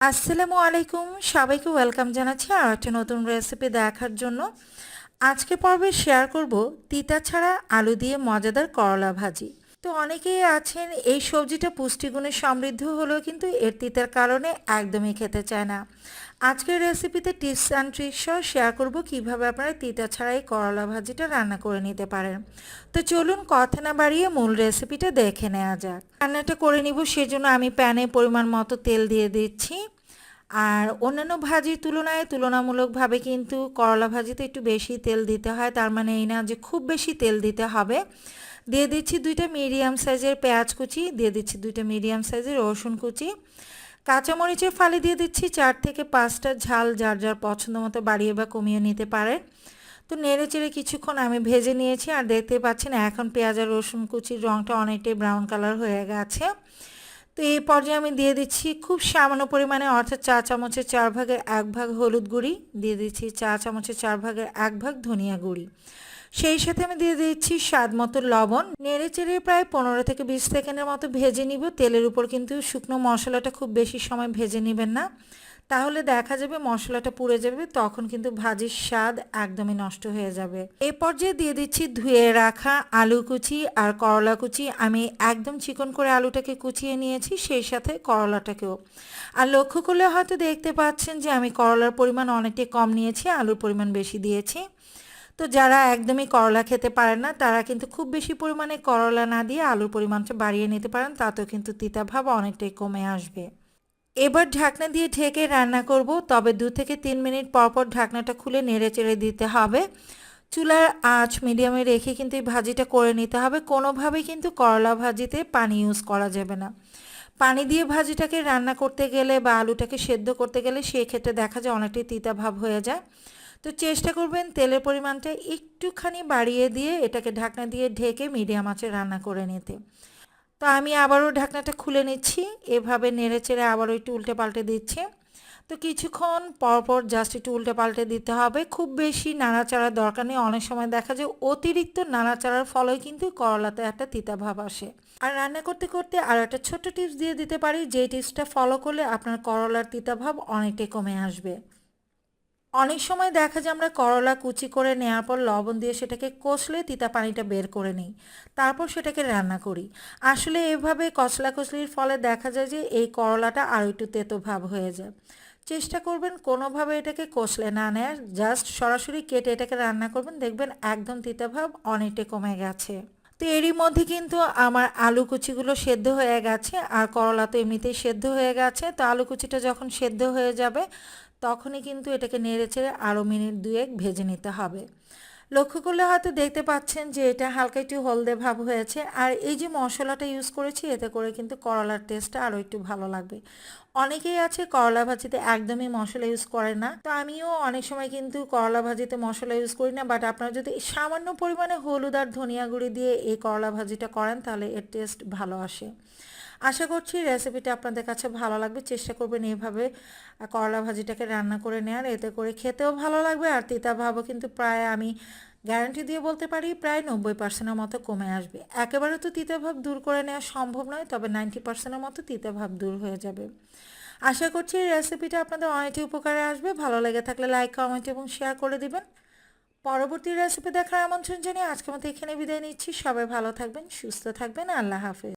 আসসালামু আলাইকুম। সবাইকে ওয়েলকাম জানাচ্ছি আর একটা নতুন রেসিপি দেখার জন্য। আজকে পর্বে শেয়ার করব তিতা ছাড়া আলু দিয়ে মজাদার করলা ভাজি। তো অনেকেই আছেন, এই সবজিটা পুষ্টিগুণে সমৃদ্ধ হলেও কিন্তু এর তিতার কারণে একদমই খেতে চায় না। আজকের রেসিপিতে টিপস অ্যান্ড ট্রিক্স সহ শেয়ার করব কীভাবে আপনারা তিতা ছাড়াই করলা ভাজিটা রান্না করে নিতে পারেন। তো চলুন কথা না বাড়িয়ে মূল রেসিপিটা দেখে নেওয়া যাক। রান্নাটা করে নিব, সেজন্য আমি প্যানে পরিমাণ মতো তেল দিয়ে দিচ্ছি। আর অন্যান্য ভাজির তুলনায় তুলনামূলকভাবে কিন্তু করলা ভাজিতে একটু বেশি তেল দিতে হয়। তার মানে এই না যে খুব বেশি তেল দিতে হবে। দিয়ে দিচ্ছি দুইটা মিডিয়াম সাইজের পেঁয়াজ কুচি, দিয়ে দিচ্ছি দুইটা মিডিয়াম সাইজের রসুন কুচি। কাঁচামরিচের ফালি দিয়ে দিচ্ছি চার থেকে পাঁচটা ঝাল যার যার পছন্দ মতো বাড়িয়ে বা কমিয়ে নিতে পারে। তো নেড়ে চেড়ে কিছুক্ষণ আমি ভেজে নিয়েছি আর দেখতে পাচ্ছেন এখন পেঁয়াজ আর রসুন কুচির রঙটা অনেকটাই ব্রাউন কালার হয়ে গেছে। তো এই পর্যায়ে আমি দিয়ে দিচ্ছি খুব সামান্য পরিমাণে অর্থাৎ চা চামচের চার ভাগের এক ভাগ হলুদ গুঁড়ি, দিয়ে দিচ্ছি চা চামচের চার ভাগের এক ভাগ ধনিয়া গুঁড়ি। সেই সাথে আমি দিয়ে দিচ্ছি স্বাদ মতো লবণ। নেড়ে চেড়ে প্রায় পনেরো থেকে বিশ সেকেন্ডের মতো ভেজে নিব। তেলের উপর কিন্তু শুকনো মশলাটা খুব বেশি সময় ভেজে নেবেন না। তাহলে দেখা যাবে মশলাটা পুড়ে যাবে, তখন কিন্তু ভাজির স্বাদ একদমই নষ্ট হয়ে যাবে। এ পর্যায়ে দিয়ে দিচ্ছি ধুয়ে রাখা আলু কুচি আর করলা কুচি। আমি একদম চিকন করে আলুটাকে কুচিয়ে নিয়েছি, সেই সাথে করলাটাকেও। আর লক্ষ্য করলে হয়তো দেখতে পাচ্ছেন যে আমি করলার পরিমাণ অনেকটাই কম নিয়েছি, আলুর পরিমাণ বেশি দিয়েছি। তো যারা একদমই করলা খেতে পারেন না, তারা কিন্তু খুব বেশি পরিমাণে করলা না দিয়ে আলুর পরিমাণটা বাড়িয়ে নিতে পারেন, তাতেও কিন্তু তিতাভাব অনেকটাই কমে আসবে। এবার ঢাকনা দিয়ে ঢেকে রান্না করব। তবে দু থেকে তিন মিনিট পর পর ঢাকনাটা খুলে নেড়ে চেড়ে দিতে হবে। চুলার আঁচ মিডিয়ামে রেখে কিন্তু এই ভাজিটা করে নিতে হবে। কোনোভাবেই কিন্তু করলা ভাজিতে পানি ইউজ করা যাবে না। পানি দিয়ে ভাজিটাকে রান্না করতে গেলে বা আলুটাকে সেদ্ধ করতে গেলে সেক্ষেত্রে দেখা যায় অনেকটাই তিতা ভাব হয়ে যায়। তো চেষ্টা করবেন তেলের পরিমাণটা একটুখানি বাড়িয়ে দিয়ে এটাকে ঢাকনা দিয়ে ঢেকে মিডিয়াম আঁচে রান্না করে নিতে। তো আমি আবারও ঢাকনাটা খুলে নিচ্ছি। এভাবে নেড়ে চেড়ে আবারও একটু উল্টে পাল্টে দিচ্ছি। তো কিছুক্ষণ পরপর জাস্ট একটু উল্টে পাল্টে দিতে হবে। খুব বেশি নাড়াচাড়ার দরকার নেই। অনেক সময় দেখা যায় অতিরিক্ত নাড়াচাড়ার ফলে কিন্তু করলাতে একটা তিতা ভাব আসে। আর রান্না করতে করতে আর একটা ছোট্ট টিপস দিয়ে দিতে পারি। যে টিপসটা ফলো করলে আপনার করলার তিতা ভাব অনেকটাই কমে আসবে। অনেক সময় দেখা যায় আমরা করলা কুচি করে নেওয়ার পর লবণ দিয়ে সেটাকে কষলে তিতা পানিটা বের করে নিই। তারপর সেটাকে রান্না করি। আসলে এভাবে কচলা কচলির ফলে দেখা যায় যে এই করলাটা আরও একটু তেতো ভাব হয়ে যায়। চেষ্টা করবেন কোনোভাবে এটাকে কষলে না নেয় জাস্ট সরাসরি কেটে এটাকে রান্না করবেন, দেখবেন একদম তিতা ভাব অনেকটাই কমে গেছে। তো এরই মধ্যে কিন্তু আমার আলু কুচিগুলো সেদ্ধ হয়ে গেছে, আর করলা তো এমনিতেই সেদ্ধ হয়ে গেছে। তো আলু কুচিটা যখন সেদ্ধ হয়ে যাবে তখনই কিন্তু এটাকে নেড়ে চেড়ে আরও মিনিট দুয়েক ভেজে নিতে হবে। লক্ষ্য করলে হয়তো দেখতে পাচ্ছেন যে এটা হালকা একটু হলদে ভাব হয়েছে। আর এই যে মশলাটা ইউজ করেছি, এতে করে কিন্তু করলার টেস্টটা আরও একটু ভালো লাগবে। অনেকেই আছে করলা ভাজিতে একদমই মশলা ইউজ করে না। তো আমিও অনেক সময় কিন্তু করলা ভাজিতে মশলা ইউজ করি না বাট আপনারা যদি সামান্য পরিমাণে হলুদ আর ধনিয়া গুঁড়ি দিয়ে এই করলা ভাজিটা করেন, তাহলে এর টেস্ট ভালো আসে। আশা করছি রেসিপিটা আপনাদের কাছে ভালো লাগবে। চেষ্টা করবেন এইভাবে করলা ভাজিটাকে রান্না করে নেওয়ার। এতে করে খেতেও ভালো লাগবে আর তিতা ভাবও কিন্তু প্রায় আমি গ্যারান্টি দিয়ে বলতে পারি প্রায় নব্বই পার্সেন্টের মতো কমে আসবে। একেবারে তো তিতা ভাব দূর করে নেওয়া সম্ভব নয়, তবে নাইনটি পার্সেন্টের মতো তিতা ভাব দূর হয়ে যাবে। আশা করছি এই রেসিপিটা আপনাদের অনেকটি উপকারে আসবে। ভালো লেগে থাকলে লাইক কমেন্ট এবং শেয়ার করে দিবেন। পরবর্তী রেসিপি দেখার আমন্ত্রণ জানিয়ে আজকের মতো এখানে বিদায় নিচ্ছি। সবাই ভালো থাকবেন, সুস্থ থাকবেন। আল্লাহ হাফেজ।